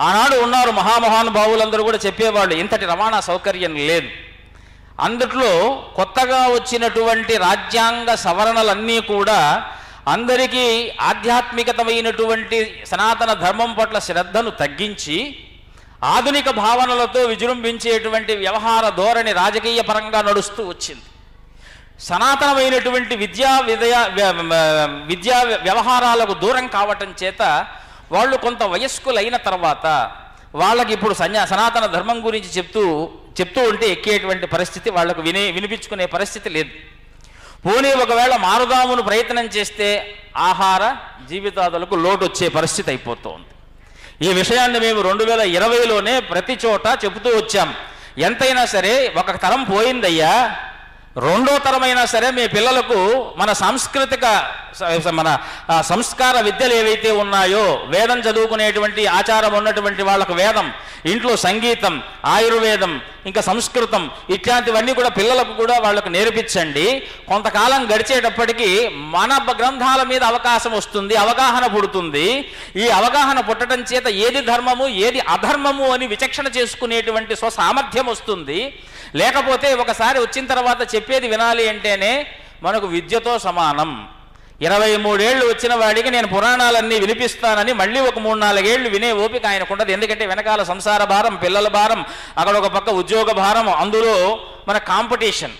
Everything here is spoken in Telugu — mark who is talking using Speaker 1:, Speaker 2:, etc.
Speaker 1: ఆనాడు ఉన్నారు మహామహానుభావులందరూ కూడా చెప్పేవాళ్ళు ఇంతటి రవాణా సౌకర్యం లేదు. అందుట్లో కొత్తగా వచ్చినటువంటి రాజ్యాంగ సవరణలన్నీ కూడా అందరికీ ఆధ్యాత్మికతమైనటువంటి సనాతన ధర్మం పట్ల శ్రద్ధను తగ్గించి ఆధునిక భావనలతో విజృంభించేటువంటి వ్యవహార ధోరణి రాజకీయ పరంగా నడుస్తూ వచ్చింది. సనాతనమైనటువంటి విద్యా విదయ వ్య- విద్యా వ్యవహారాలకు దూరం కావటం చేత వాళ్ళు కొంత వయస్కులైన తర్వాత వాళ్ళకి ఇప్పుడు సన్యా సనాతన ధర్మం గురించి చెప్తూ చెప్తూ ఉంటే ఎక్కేటువంటి పరిస్థితి వాళ్ళకు వినే వినిపించుకునే పరిస్థితి లేదు. పోనీ ఒకవేళ మారుదామును ప్రయత్నం చేస్తే ఆహార జీవితాదులకు లోటు వచ్చే పరిస్థితి అయిపోతుంది. ఈ విషయాన్ని మేము రెండు వేల ఇరవైలోనే ప్రతి చోట చెబుతూ వచ్చాం. ఎంతైనా సరే ఒక తరం పోయిందయ్యా. రెండో తరమైనా సరే మీ పిల్లలకు మన సాంస్కృతిక మన సంస్కార విద్యలు ఏవైతే ఉన్నాయో వేదం చదువుకునేటువంటి ఆచారం ఉన్నటువంటి వాళ్ళకు వేదం ఇంట్లో సంగీతం ఆయుర్వేదం ఇంకా సంస్కృతం ఇట్లాంటివన్నీ కూడా పిల్లలకు కూడా వాళ్ళకు నేర్పించండి. కొంతకాలం గడిచేటప్పటికీ మన గ్రంథాల మీద అవకాశం వస్తుంది అవగాహన పుడుతుంది. ఈ అవగాహన పుట్టడం చేత ఏది ధర్మము ఏది అధర్మము అని విచక్షణ చేసుకునేటువంటి స్వసామర్థ్యం వస్తుంది. లేకపోతే ఒకసారి వచ్చిన తర్వాత చెప్పేది వినాలి అంటేనే మనకు విద్యతో సమానం. ఇరవై మూడేళ్ళు వచ్చిన వాడికి నేను పురాణాలన్నీ వినిపిస్తానని మళ్ళీ ఒక మూడు నాలుగేళ్ళు వినే ఓపిక ఆయనకుండదు. ఎందుకంటే వెనకాల సంసార భారం పిల్లల భారం అక్కడ ఒక పక్క ఉద్యోగ భారం అందులో మన కాంపిటీషన్.